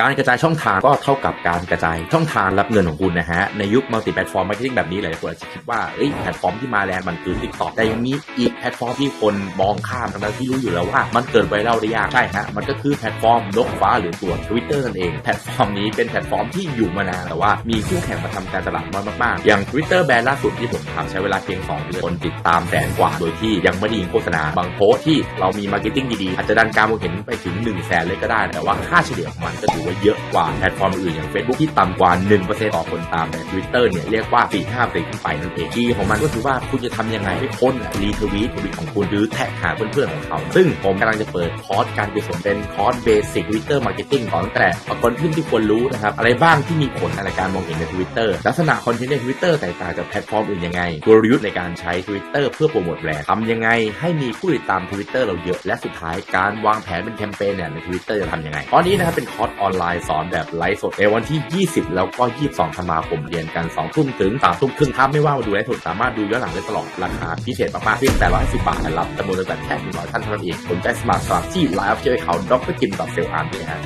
การกระจายช่องทางก็เท่ากับการกระจายช่องทางรับเงินของคุณนะฮะ ในยุคมัลติแพลตฟอร์มมาร์เก็ตติ้งแบบนี้หลายคนอาจจะคิดว่าเอ้ยแพลตฟอร์มที่มาแรงมันคือ TikTok แต่ยังมีอีกแพลตฟอร์มที่คนมองข้ามทั้งที่รู้อยู่แล้วว่า มันเกิดไวรัลได้ยากใช่ฮะมันก็คือแพลตฟอร์มนกฟ้าหรือตัว Twitter นั่นเองแพลตฟอร์มนี้เป็นแพลตฟอร์มที่อยู่มานานแต่ว่ามีคู่แข่งมาทำการตลาดน้อยมากๆ อย่าง Twitter แบรนด์ล่าสุดที่ผมทำใช้เวลาเพียง2เดือนคนติดตามแสนกว่าโดยที่ยังไม่ได้ยิงโฆษณาบางโพสที่เรามีมาร์เก็ตติ้งดีๆอาจจะดันการมองเห็นไปถึง1แสนเลยก็ได้ แต่ว่าค่าเฉลี่ยของมันก็ถือว่าาเยอะกว่าแพลตฟอร์มอื่นอย่าง Facebook ที่ต่ำกว่า 1%ต่อคนตามแต่ Twitter เนี่ยเรียกว่า 4 5เปขึ้นไปนั่นเองดีของมันก็คือว่าคุณจะทำยังไงให้คนรีทวีตทวีตของคุณหรือแท็กหาเพื่อนๆของเขา ซึ่งผมกำลังจะเปิดคอร์สการกุศลเป็นคอร์สเบสิกทวิตเตอร์มาร์เก็ตติ้งสอนตั้งแต่คอนเทนต์ที่ควรรู้นะครับ อะไรบ้างที่มีผลในการมองเห็นใน Twitter ลักษณะคอนเทนต์ใน Twitter แตกต่างจากแพลตฟอร์มอื่นยังไงกลยุทธ์ในการใช้ Twitter เพื่อโปรโมทแบรนด์ทำยังไงให้มีผู้ติดตาม Twitter เราเยอะและสุดท้ายการวางแผนเป็นแคมเปญเนี่ยใน Twitter จะทำยังไงตอนนี้นะครับเป็นคอร์สออนไลน์สอนแบบไลฟ์สดในวันที่ 20 แล้วก็ 22ธันวาคมเรียนกัน 2 ทุ่มถึง 3 ทุ่มครึ่งครับไม่ว่ามาดูไลฟ์สดสามารถดูย้อนหลังได้ตลอดราคาพิเศษมากๆเพียงแต่110บาทรับจำนวนจำกัดแค่100ท่านเท่านั้นเองผมใจสมัครสมัครที่ไลฟ์เจอเขาดรกิมดอทเซลอาร์ด้วยฮะ